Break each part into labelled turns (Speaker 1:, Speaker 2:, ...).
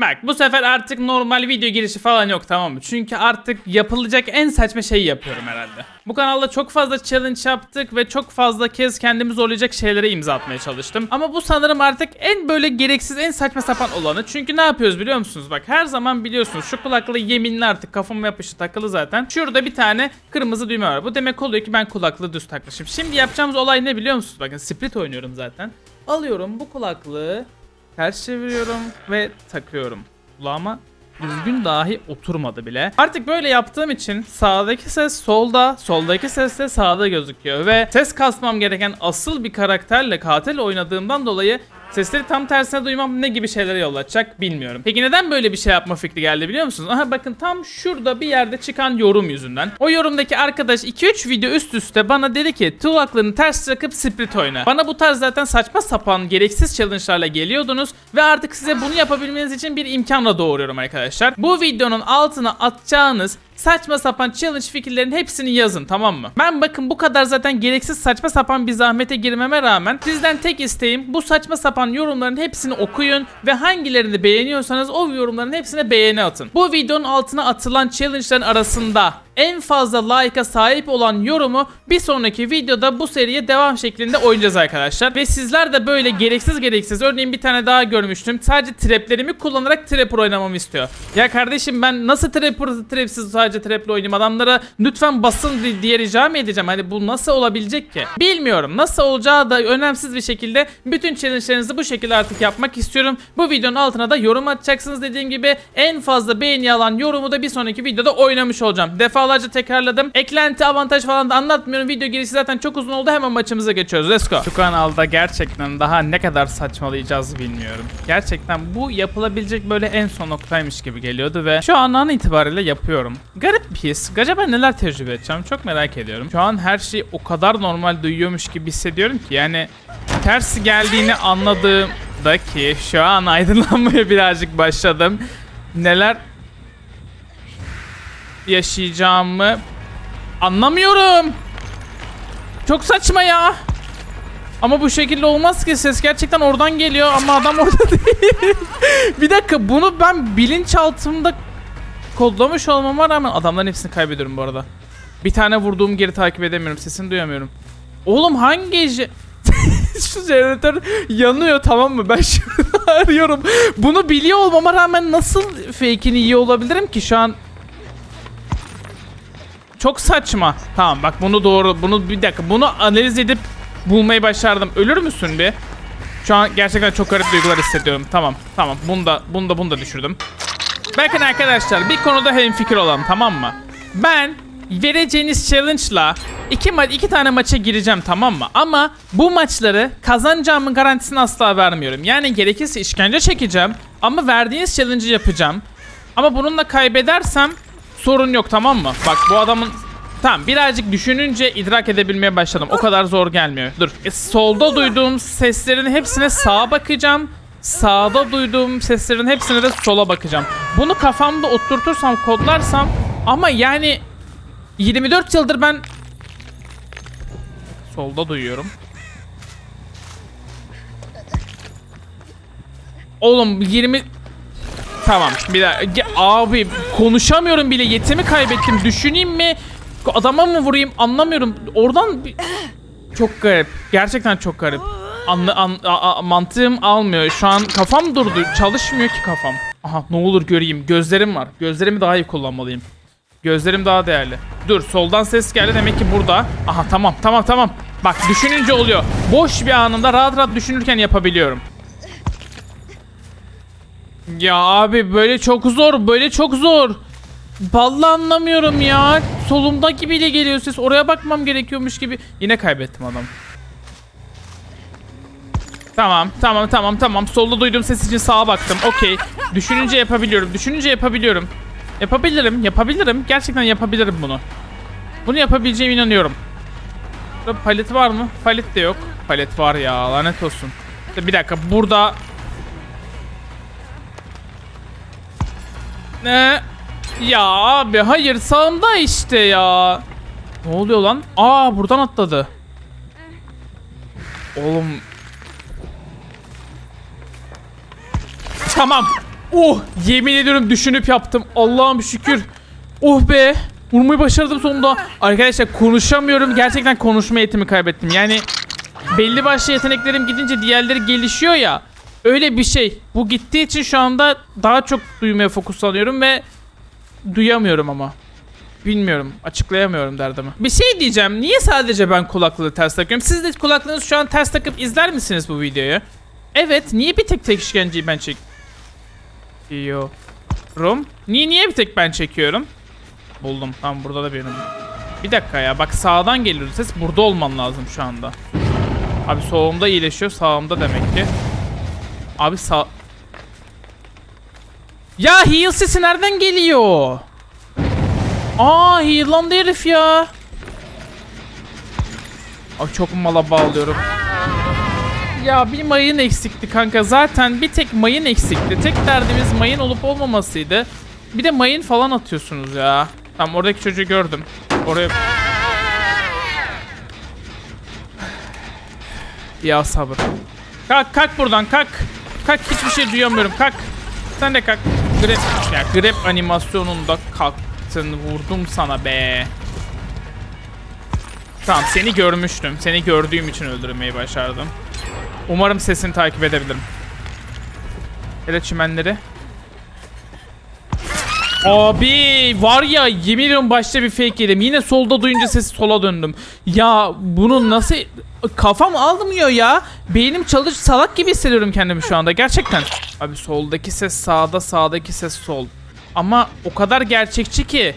Speaker 1: Bak bu sefer artık normal video girişi falan yok tamam mı? Çünkü artık yapılacak en saçma şeyi yapıyorum herhalde. Bu kanalda çok fazla challenge yaptık ve çok fazla kez kendimi zorlayacak şeylere imza atmaya çalıştım. Ama bu sanırım artık en böyle gereksiz en saçma sapan olanı. Çünkü ne yapıyoruz biliyor musunuz? Bak her zaman biliyorsunuz şu kulaklığı yeminli artık kafama yapışı takılı zaten. Şurada bir tane kırmızı düğme var. Bu demek oluyor ki ben kulaklığı düz takmışım. Şimdi yapacağımız olay ne biliyor musunuz? Bakın split oynuyorum zaten. Alıyorum bu kulaklığı ters çeviriyorum ve takıyorum. Kulağıma düzgün dahi oturmadı bile. Artık böyle yaptığım için sağdaki ses solda, soldaki ses de sağda gözüküyor ve ses kasmam gereken asıl bir karakterle katil oynadığımdan dolayı sesleri tam tersine duymam ne gibi şeylere yol açacak bilmiyorum. Peki neden böyle bir şey yapma fikri geldi biliyor musunuz? Aha bakın tam şurada bir yerde çıkan yorum yüzünden. O yorumdaki arkadaş 2-3 video üst üste bana dedi ki tulaklığını ters takıp split oyna. Bana bu tarz zaten saçma sapan gereksiz challenge'larla geliyordunuz ve artık size bunu yapabilmeniz için bir imkanla doğuruyorum arkadaşlar. Bu videonun altına atacağınız saçma sapan challenge fikirlerin hepsini yazın tamam mı? Ben bakın bu kadar zaten gereksiz saçma sapan bir zahmete girmeme rağmen sizden tek isteğim bu saçma sapan yorumların hepsini okuyun ve hangilerini beğeniyorsanız o yorumların hepsine beğeni atın. Bu videonun altına atılan challenge'ların arasında en fazla like'a sahip olan yorumu bir sonraki videoda bu seriye devam şeklinde oynayacağız arkadaşlar. Ve sizler de böyle gereksiz gereksiz örneğin bir tane daha görmüştüm. Sadece traplerimi kullanarak trapper oynamamı istiyor. Ya kardeşim ben nasıl trapper trapsiz sadece trap'le oynayayım adamlara lütfen basın di- diye rica mı edeceğim? Hani bu nasıl olabilecek ki? Bilmiyorum. Nasıl olacağı da önemsiz bir şekilde bütün challenge'larınızı bu şekilde artık yapmak istiyorum. Bu videonun altına da yorum atacaksınız dediğim gibi en fazla beğeni alan yorumu da bir sonraki videoda oynamış olacağım. Defalarca tekrarladım. Eklenti, avantaj falan da anlatmıyorum. Video girişi zaten çok uzun oldu. Hemen maçımıza geçiyoruz. Let's go. Şu kanalda gerçekten daha ne kadar saçmalayacağız bilmiyorum. Gerçekten bu yapılabilecek böyle en son noktaymış gibi geliyordu ve şu andan itibariyle yapıyorum. Garip bir his. Acaba neler tecrübe edeceğim çok merak ediyorum. Şu an her şey o kadar normal duyuyormuş gibi hissediyorum ki yani ters geldiğini anladığımda ki şu an aydınlanmaya birazcık başladım. Neler yaşayacağımı anlamıyorum. Çok saçma ya. Ama bu şekilde olmaz ki ses gerçekten oradan geliyor ama adam orada değil. bir dakika bunu ben bilinçaltımda kodlamış olmama rağmen adamların hepsini kaybediyorum bu arada. Bir tane vurduğum geri takip edemiyorum. Sesini duyamıyorum. Oğlum hangi Şu jeneratör yanıyor tamam mı? Ben şimdi arıyorum. Bunu biliyor olmama rağmen nasıl fake'ini iyi olabilirim ki şu an çok saçma. Tamam bak bunu doğru. Bunu bir dakika. Bunu analiz edip bulmayı başardım. Ölür müsün bir? Şu an gerçekten çok garip duygular hissediyorum. Tamam. Tamam. Bunu da bunu da bunu da düşürdüm. Bakın arkadaşlar bir konuda hemfikir olalım tamam mı? Ben vereceğiniz challenge'la iki ma iki tane maça gireceğim tamam mı? Ama bu maçları kazanacağımın garantisini asla vermiyorum. Yani gerekirse işkence çekeceğim ama verdiğiniz challenge'ı yapacağım. Ama bununla kaybedersem sorun yok tamam mı? Bak bu adamın Tamam birazcık düşününce idrak edebilmeye başladım. O kadar zor gelmiyor. Dur. E, solda duyduğum seslerin hepsine sağa bakacağım. Sağda duyduğum seslerin hepsine de sola bakacağım. Bunu kafamda oturtursam, kodlarsam ama yani 24 yıldır ben solda duyuyorum. Oğlum 20 Tamam bir daha Ge- abi konuşamıyorum bile. Yetimi kaybettim. Düşüneyim mi? Adama mı vurayım? Anlamıyorum. Oradan bir... çok garip. Gerçekten çok garip. Anla, an, a- a- mantığım almıyor. Şu an kafam durdu. Çalışmıyor ki kafam. Aha ne olur göreyim. Gözlerim var. Gözlerimi daha iyi kullanmalıyım. Gözlerim daha değerli. Dur soldan ses geldi. Demek ki burada. Aha tamam tamam tamam. Bak düşününce oluyor. Boş bir anında rahat rahat düşünürken yapabiliyorum ya abi böyle çok zor, böyle çok zor. Vallahi anlamıyorum ya. Solumdaki bile geliyor ses. Oraya bakmam gerekiyormuş gibi. Yine kaybettim adam. Tamam, tamam, tamam, tamam. Solda duyduğum ses için sağa baktım. Okey. Düşününce yapabiliyorum. Düşününce yapabiliyorum. Yapabilirim, yapabilirim. Gerçekten yapabilirim bunu. Bunu yapabileceğime inanıyorum. Burada palet var mı? Palet de yok. Palet var ya, lanet olsun. Bir dakika, burada Ne? Ya abi hayır sağımda işte ya. Ne oluyor lan? Aa buradan atladı. Oğlum. Tamam. Oh yemin ediyorum düşünüp yaptım. Allah'ım şükür. Oh be. Vurmayı başardım sonunda. Arkadaşlar konuşamıyorum. Gerçekten konuşma eğitimi kaybettim. Yani belli başlı yeteneklerim gidince diğerleri gelişiyor ya. Öyle bir şey. Bu gittiği için şu anda daha çok duymaya fokuslanıyorum ve duyamıyorum ama. Bilmiyorum. Açıklayamıyorum derdimi. Bir şey diyeceğim. Niye sadece ben kulaklığı ters takıyorum? Siz de kulaklığınızı şu an ters takıp izler misiniz bu videoyu? Evet. Niye bir tek tek işkenceyi ben çekiyorum? Niye niye bir tek ben çekiyorum? Buldum. Tam burada da benim. Bir dakika ya. Bak sağdan geliyor ses. Burada olman lazım şu anda. Abi solumda iyileşiyor. Sağımda demek ki. Abi sağ... Ya heal sesi nereden geliyor? Aa heal'landı herif ya. Ay çok mala bağlıyorum. Ya bir mayın eksikti kanka. Zaten bir tek mayın eksikti. Tek derdimiz mayın olup olmamasıydı. Bir de mayın falan atıyorsunuz ya. Tamam oradaki çocuğu gördüm. Oraya... Ya sabır. Kalk kalk buradan kalk. Kalk hiçbir şey duyamıyorum kalk. Sen de kalk. Grep, ya grep animasyonunda kalktın vurdum sana be. Tamam seni görmüştüm. Seni gördüğüm için öldürmeyi başardım. Umarım sesini takip edebilirim. Hele çimenleri. Abi var ya yemin ediyorum başta bir fake yedim. Yine solda duyunca sesi sola döndüm. Ya bunu nasıl kafam almıyor ya. Beynim çalış salak gibi hissediyorum kendimi şu anda gerçekten. Abi soldaki ses sağda sağdaki ses sol. Ama o kadar gerçekçi ki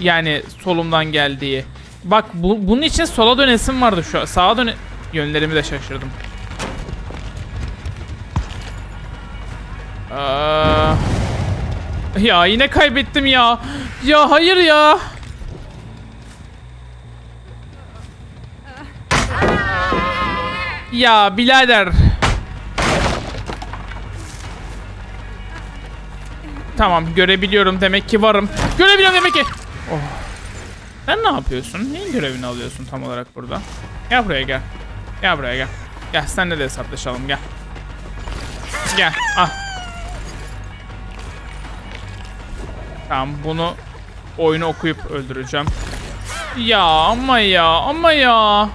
Speaker 1: yani solumdan geldiği. Bak bu, bunun için sola dönesim vardı şu an. Sağa döne yönlerimi de şaşırdım. Aa, ya yine kaybettim ya. Ya hayır ya. Ya birader. Tamam görebiliyorum demek ki varım. Görebiliyorum demek ki. Oh. Sen ne yapıyorsun? Neyin görevini alıyorsun tam olarak burada? Gel buraya gel. Gel buraya gel. Gel senle de hesaplaşalım gel. Gel ah. Tamam bunu oyunu okuyup öldüreceğim. Ya ama ya ama ya.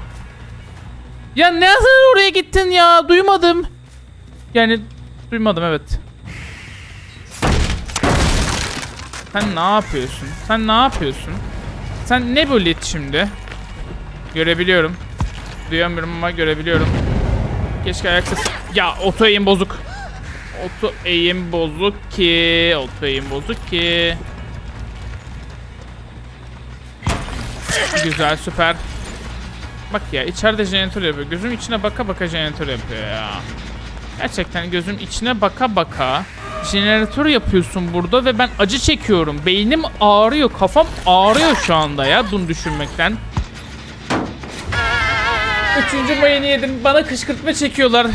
Speaker 1: Ya ne zaman oraya gittin ya? Duymadım. Yani duymadım evet. Sen ne yapıyorsun? Sen ne yapıyorsun? Sen ne bu lit şimdi? Görebiliyorum. Duyamıyorum ama görebiliyorum. Keşke ayak sesi... Ya oto eğim bozuk. Oto eğim bozuk ki. Oto eğim bozuk ki. Güzel süper. Bak ya içeride jeneratör yapıyor. Gözüm içine baka baka jeneratör yapıyor ya. Gerçekten gözüm içine baka baka jeneratör yapıyorsun burada ve ben acı çekiyorum. Beynim ağrıyor, kafam ağrıyor şu anda ya bunu düşünmekten. Üçüncü mayını yedim. Bana kışkırtma çekiyorlar.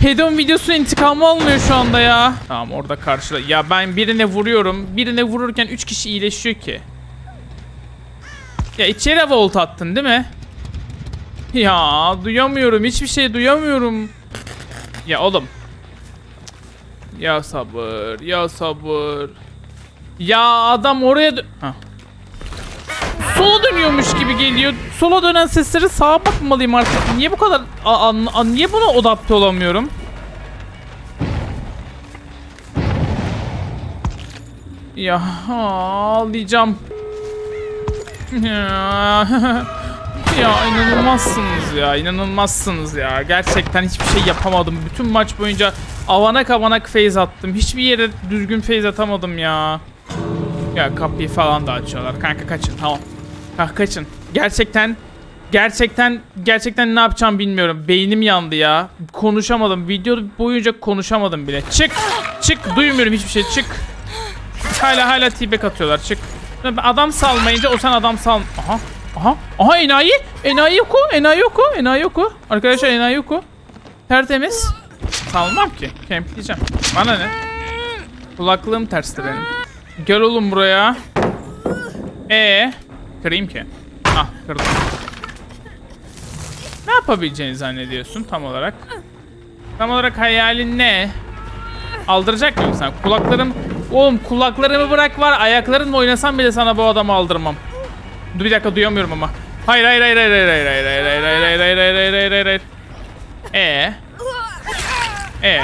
Speaker 1: Hedon videosunun intikamı almıyor şu anda ya. Tamam orada karşıda. Ya ben birine vuruyorum. Birine vururken üç kişi iyileşiyor ki. Ya içeri volt attın değil mi? Ya duyamıyorum. Hiçbir şey duyamıyorum. Ya oğlum. Ya sabır. Ya sabır. Ya adam oraya... dö-. Sola dönüyormuş gibi geliyor. Sola dönen sesleri sağa bakmalıyım artık. Niye bu kadar... A- a- a- niye buna adapte olamıyorum? Ya ağlayacağım. Ya. inanılmazsınız ya inanılmazsınız ya. Gerçekten hiçbir şey yapamadım. Bütün maç boyunca avanak avanak phase attım. Hiçbir yere düzgün phase atamadım ya. Ya kapıyı falan da açıyorlar. Kanka kaçın tamam. Kanka kaçın. Gerçekten gerçekten gerçekten ne yapacağım bilmiyorum. Beynim yandı ya. Konuşamadım. Video boyunca konuşamadım bile. Çık çık. Duymuyorum hiçbir şey. Çık. Hala hala tibek atıyorlar. Çık Adam salmayınca o sen adam sal... Aha. Aha. Aha enayi. Enayi yok o. Enayi yok o. Enayi yok o. Arkadaşlar enayi yok o. Tertemiz. Salmam ki. Kempleyeceğim. Bana ne? Kulaklığım tersti benim. Gel oğlum buraya. Ee, kırayım ki. Ah kırdım. Ne yapabileceğini zannediyorsun tam olarak? Tam olarak hayalin ne? Aldıracak mıyım sen? Kulaklarım... Oğlum kulaklarımı bırak var. Ayaklarınla oynasam bile sana bu adamı aldırmam. Dur bir dakika duyamıyorum ama. Hayır hayır hayır hayır hayır hayır hayır hayır hayır hayır hayır hayır hayır hayır hayır hayır hayır Ee? Ee?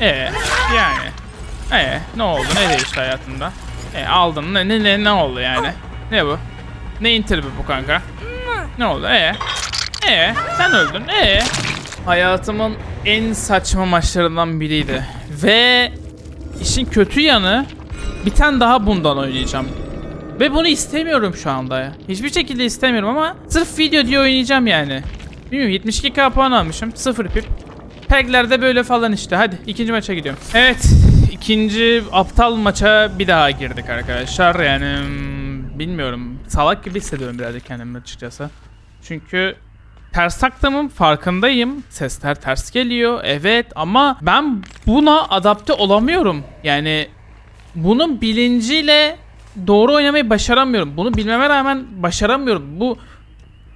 Speaker 1: Ee? Yani? Ee? Ne oldu? Ne değişti hayatında? E aldın. Ne, ne, ne, ne oldu yani? Ne bu? Neyin tribi bu kanka? Ne oldu? Ee? Ee? Sen öldün. Ee? Hayatımın en saçma maçlarından biriydi. Ve işin kötü yanı bir tane daha bundan oynayacağım. Ve bunu istemiyorum şu anda. Hiçbir şekilde istemiyorum ama sırf video diye oynayacağım yani. Bilmiyorum 72k puan almışım. Sıfır pip. Peglerde böyle falan işte. Hadi ikinci maça gidiyorum. Evet. ikinci aptal maça bir daha girdik arkadaşlar. Yani hmm, bilmiyorum. Salak gibi hissediyorum birazcık kendimi açıkçası. Çünkü ters taktığımın farkındayım. Sesler ters geliyor. Evet ama ben buna adapte olamıyorum. Yani bunun bilinciyle doğru oynamayı başaramıyorum. Bunu bilmeme rağmen başaramıyorum. Bu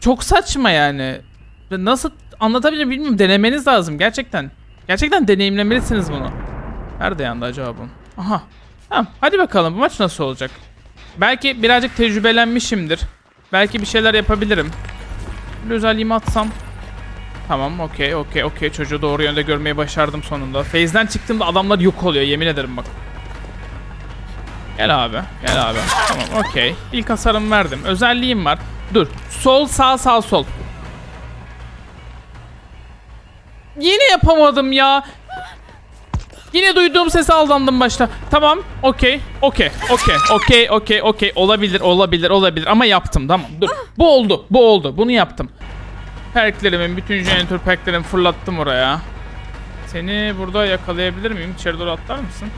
Speaker 1: çok saçma yani. Nasıl anlatabilirim bilmiyorum. Denemeniz lazım gerçekten. Gerçekten deneyimlemelisiniz bunu. Nerede yandı acaba bu? Aha. Tamam hadi bakalım bu maç nasıl olacak? Belki birazcık tecrübelenmişimdir. Belki bir şeyler yapabilirim. Bir özelliğimi atsam. Tamam okey okey okey çocuğu doğru yönde görmeyi başardım sonunda. Faze'den çıktığımda adamlar yok oluyor yemin ederim bak. Gel abi gel abi. Tamam okey. İlk hasarımı verdim. Özelliğim var. Dur. Sol sağ sağ sol. Yine yapamadım ya. Yine duyduğum sese aldandım başta. Tamam. Okey. Okey. Okey. Okey. Okey. Okey. Olabilir. Olabilir. Olabilir. Ama yaptım. Tamam. Dur. Bu oldu. Bu oldu. Bunu yaptım. Perklerimin, bütün jeneratör perklerimi fırlattım oraya. Seni burada yakalayabilir miyim? İçeri doğru atlar mısın?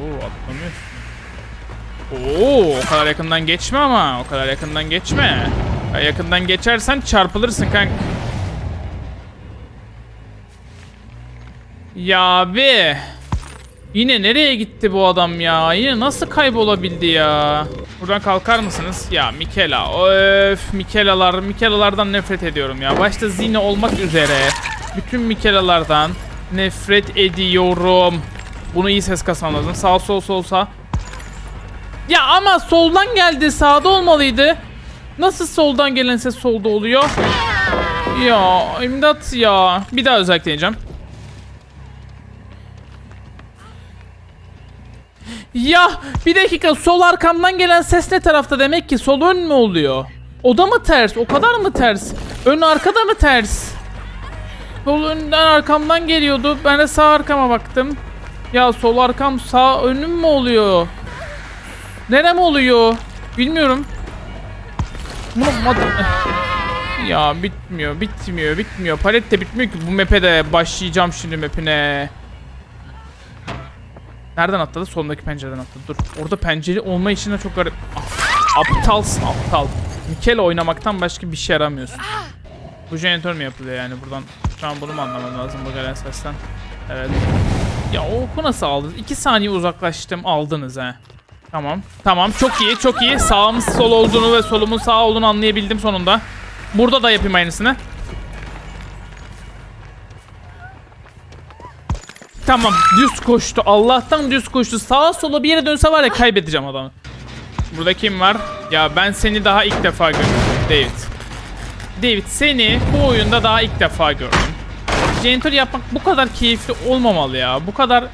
Speaker 1: Oo atlamıyorsun. Oo o kadar yakından geçme ama. O kadar yakından geçme. Ya Yakından geçersen çarpılırsın kanka. Ya abi. Yine nereye gitti bu adam ya? Yine nasıl kaybolabildi ya? Buradan kalkar mısınız? Ya Mikela. Öf Mikelalar. Mikelalardan nefret ediyorum ya. Başta Zine olmak üzere. Bütün Mikelalardan nefret ediyorum. Bunu iyi ses kasan lazım. Sağ sol sol sağ. Ya ama soldan geldi. Sağda olmalıydı. Nasıl soldan gelen ses solda oluyor? Ya imdat ya. Bir daha özellikleyeceğim. Ya bir dakika sol arkamdan gelen ses ne tarafta demek ki sol ön mü oluyor? O mı ters? O kadar mı ters? Ön arkada mı ters? Sol önden arkamdan geliyordu. Ben de sağ arkama baktım. Ya sol arkam sağ önüm mü oluyor? Nerem oluyor? Bilmiyorum. Ya bitmiyor, bitmiyor, bitmiyor. Palet de bitmiyor ki bu map'e de başlayacağım şimdi map'ine. Nereden atladı? Solundaki pencereden atladı. Dur. Orada pencere olma işine çok garip. Ah, aptalsın aptal. Mikele oynamaktan başka bir şey yaramıyorsun. Bu jeneratör mü yapılıyor yani buradan? Şu an bunu mu anlamam lazım bu gelen sesten? Evet. Ya o bu nasıl aldınız? 2 saniye uzaklaştım aldınız he. Tamam. Tamam çok iyi çok iyi. Sağımız sol olduğunu ve solumun sağ olduğunu anlayabildim sonunda. Burada da yapayım aynısını. Tamam düz koştu. Allah'tan düz koştu. Sağa sola bir yere dönse var ya kaybedeceğim adamı. Burada kim var? Ya ben seni daha ilk defa gördüm David. David seni bu oyunda daha ilk defa gördüm. Janitor yapmak bu kadar keyifli olmamalı ya. Bu kadar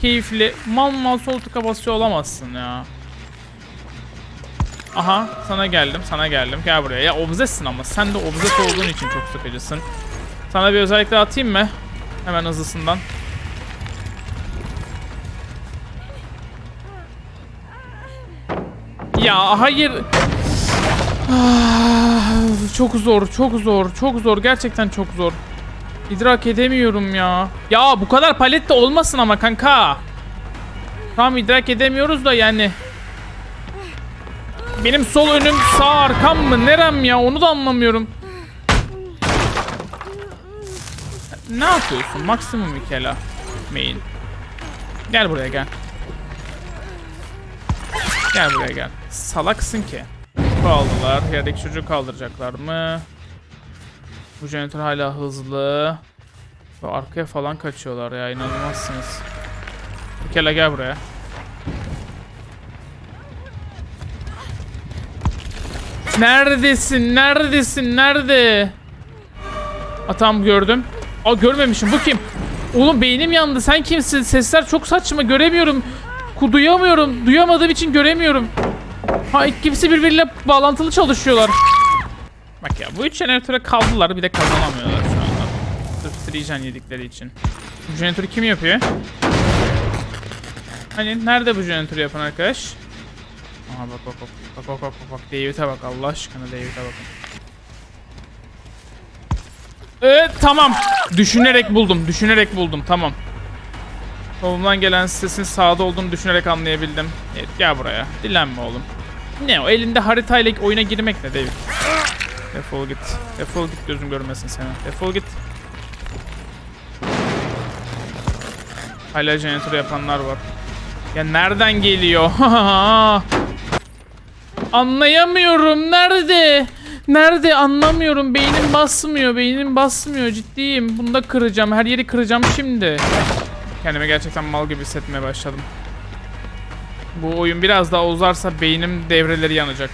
Speaker 1: keyifli. Mal mal sol tıka basıyor olamazsın ya. Aha sana geldim sana geldim. Gel buraya. Ya obzesin ama sen de obzes olduğun için çok sıkıcısın. Sana bir özellikle atayım mı? Hemen hızlısından. Ya hayır. Ah, çok zor, çok zor, çok zor. Gerçekten çok zor. İdrak edemiyorum ya. Ya bu kadar palet de olmasın ama kanka. Tamam idrak edemiyoruz da yani. Benim sol önüm sağ arkam mı nerem ya onu da anlamıyorum. Ne yapıyorsun? Maksimum Mikela. Main. Gel buraya gel. Gel buraya gel. Salaksın ki. Kaldılar. Yerdeki çocuğu kaldıracaklar mı? Bu jeneratör hala hızlı. Ve arkaya falan kaçıyorlar ya inanılmazsınız. Mikela gel buraya. Neredesin? Neredesin? Nerede? Atam gördüm. Aa görmemişim. Bu kim? Oğlum beynim yandı. Sen kimsin? Sesler çok saçma. Göremiyorum. Duyamıyorum. Duyamadığım için göremiyorum. Ha ikisi birbiriyle bağlantılı çalışıyorlar. Bak ya bu üç jeneratöre kaldılar bir de kazanamıyorlar şu anda. Sırf Trigen yedikleri için. Bu jeneratörü kim yapıyor? Hani nerede bu jeneratörü yapan arkadaş? Aha bak bak bak bak bak bak bak David'e bak Allah aşkına David'e bakın. Evet tamam. Düşünerek buldum. Düşünerek buldum. Tamam. Solumdan gelen sesin sağda olduğunu düşünerek anlayabildim. Evet gel buraya. Dilenme oğlum. Ne o elinde haritayla oyuna girmek ne David? Defol git. Defol git gözüm görmesin seni. Defol git. Hala jeneratör yapanlar var. Ya nereden geliyor? Anlayamıyorum. Nerede? Nerede? Anlamıyorum. Beynim basmıyor. Beynim basmıyor. Ciddiyim. Bunu da kıracağım. Her yeri kıracağım şimdi. Kendimi gerçekten mal gibi hissetmeye başladım. Bu oyun biraz daha uzarsa beynim devreleri yanacak.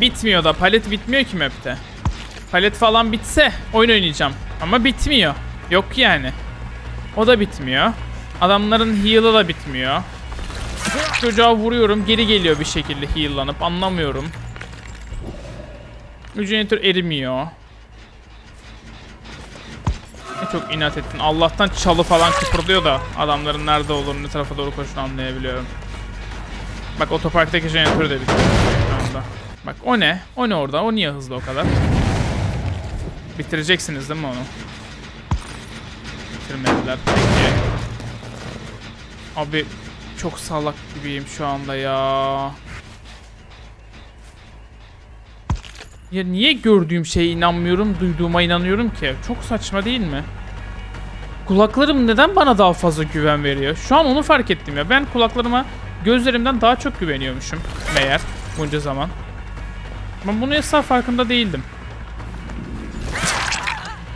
Speaker 1: Bitmiyor da. Palet bitmiyor ki map'te. Palet falan bitse oyun oynayacağım. Ama bitmiyor. Yok yani. O da bitmiyor. Adamların heal'ı da bitmiyor. Çocuğa vuruyorum geri geliyor bir şekilde heal'lanıp anlamıyorum. Jeneratör erimiyor. Çok inat ettin. Allah'tan çalı falan kıpırdıyor da adamların nerede olduğunu ne tarafa doğru koşunu anlayabiliyorum. Bak otoparktaki jeneratörü de bitirdim. Bak o ne? O ne orada? O niye hızlı o kadar? Bitireceksiniz değil mi onu? Bitirmediler. Peki. Abi çok salak gibiyim şu anda ya. Ya niye gördüğüm şeye inanmıyorum, duyduğuma inanıyorum ki? Çok saçma değil mi? Kulaklarım neden bana daha fazla güven veriyor? Şu an onu fark ettim ya. Ben kulaklarıma gözlerimden daha çok güveniyormuşum meğer bunca zaman. Ben bunu asla farkında değildim.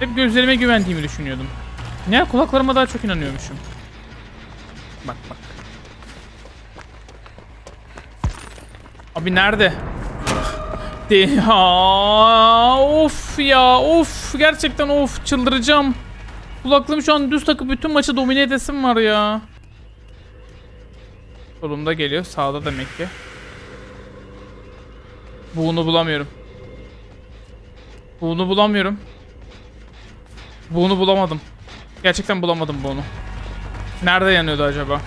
Speaker 1: Hep gözlerime güvendiğimi düşünüyordum. Ne kulaklarıma daha çok inanıyormuşum. Bak bak. Abi nerede? De ya of ya of gerçekten of çıldıracağım. Kulaklığımı şu an düz takıp bütün maçı domine edesim var ya. Solumda geliyor sağda demek ki. Buğunu bulamıyorum. Buğunu bulamıyorum. Buğunu bulamadım. Gerçekten bulamadım bunu. Nerede yanıyordu acaba?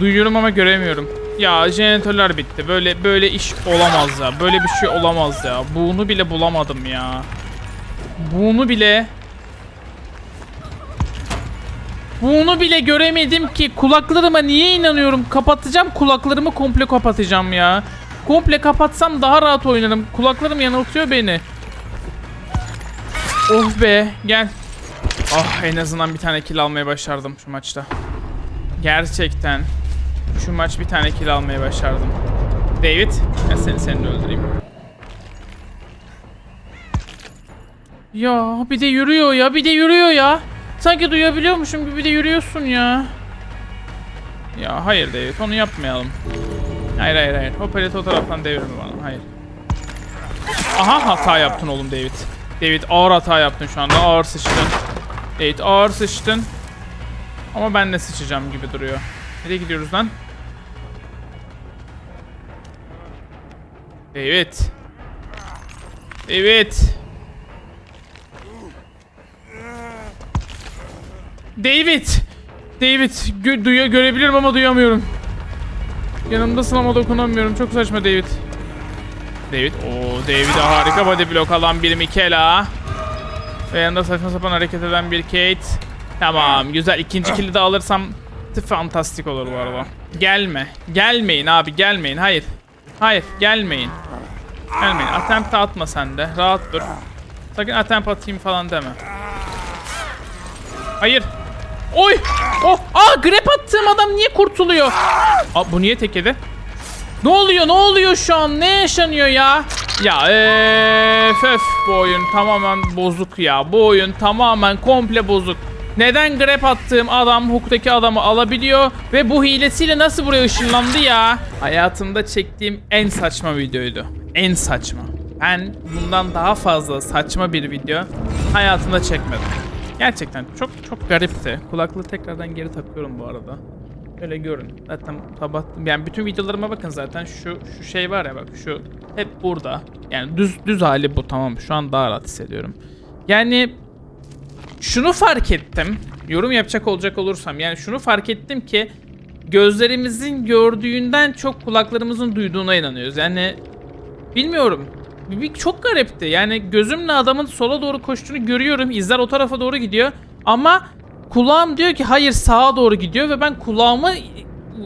Speaker 1: Duyuyorum ama göremiyorum. Ya jeneratörler bitti. Böyle böyle iş olamaz ya. Böyle bir şey olamaz ya. Bunu bile bulamadım ya. Bunu bile Bunu bile göremedim ki. Kulaklarıma niye inanıyorum? Kapatacağım kulaklarımı komple kapatacağım ya. Komple kapatsam daha rahat oynarım. Kulaklarım yanıltıyor beni. Oh be gel. Ah en azından bir tane kill almaya başardım şu maçta. Gerçekten. Şu maç bir tane kill almaya başardım. David, ben seni seninle öldüreyim. Ya bir de yürüyor ya, bir de yürüyor ya. Sanki duyabiliyormuşum gibi de yürüyorsun ya. Ya hayır David, onu yapmayalım. Hayır hayır hayır. O o taraftan devirme bana. Hayır. Aha hata yaptın oğlum David. David ağır hata yaptın şu anda. Ağır sıçtın. David ağır sıçtın. Ama ben de sıçacağım gibi duruyor. Nereye gidiyoruz lan? David. David. David. David. Gö duya görebilirim ama duyamıyorum. Yanımdasın ama dokunamıyorum. Çok saçma David. David. Oo David'e harika body block alan bir Mikela. Ve yanında saçma sapan hareket eden bir Kate. Tamam güzel. İkinci kill'i de alırsam fantastik olur bu arada. Gelme. Gelmeyin abi gelmeyin. Hayır. Hayır gelmeyin. Gelmeyin. Attempt atma sen de. Rahat dur. Sakın attempt atayım falan deme. Hayır. Oy! Oh! Aa grab attığım adam niye kurtuluyor? Aa bu niye tekedi? Ne oluyor? Ne oluyor şu an? Ne yaşanıyor ya? Ya eee öf bu oyun tamamen bozuk ya. Bu oyun tamamen komple bozuk. Neden grab attığım adam hukuktaki adamı alabiliyor ve bu hilesiyle nasıl buraya ışınlandı ya? Hayatımda çektiğim en saçma videoydu. En saçma. Ben bundan daha fazla saçma bir video hayatımda çekmedim. Gerçekten çok çok garipti. Kulaklığı tekrardan geri takıyorum bu arada. Öyle görün. Zaten kapattım. Yani bütün videolarıma bakın zaten şu şu şey var ya bak şu hep burada. Yani düz düz hali bu tamam. Şu an daha rahat hissediyorum. Yani şunu fark ettim. Yorum yapacak olacak olursam yani şunu fark ettim ki gözlerimizin gördüğünden çok kulaklarımızın duyduğuna inanıyoruz. Yani bilmiyorum. Bir, çok garipti. Yani gözümle adamın sola doğru koştuğunu görüyorum. İzler o tarafa doğru gidiyor. Ama kulağım diyor ki hayır sağa doğru gidiyor ve ben kulağıma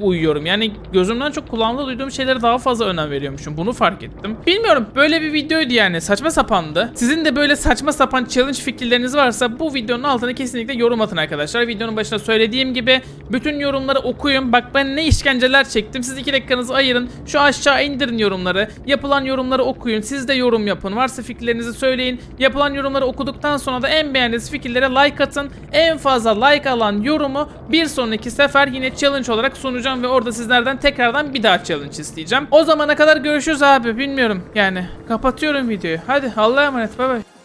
Speaker 1: uyuyorum. Yani gözümden çok kulağımda duyduğum şeylere daha fazla önem veriyormuşum. Bunu fark ettim. Bilmiyorum böyle bir videoydu yani. Saçma sapandı. Sizin de böyle saçma sapan challenge fikirleriniz varsa bu videonun altına kesinlikle yorum atın arkadaşlar. Videonun başında söylediğim gibi bütün yorumları okuyun. Bak ben ne işkenceler çektim. Siz iki dakikanızı ayırın. Şu aşağı indirin yorumları. Yapılan yorumları okuyun. Siz de yorum yapın. Varsa fikirlerinizi söyleyin. Yapılan yorumları okuduktan sonra da en beğendiğiniz fikirlere like atın. En fazla like alan yorumu bir sonraki sefer yine challenge olarak sunacağım ve orada sizlerden tekrardan bir daha challenge isteyeceğim. O zamana kadar görüşürüz abi. Bilmiyorum yani. Kapatıyorum videoyu. Hadi Allah'a emanet. Bay bay.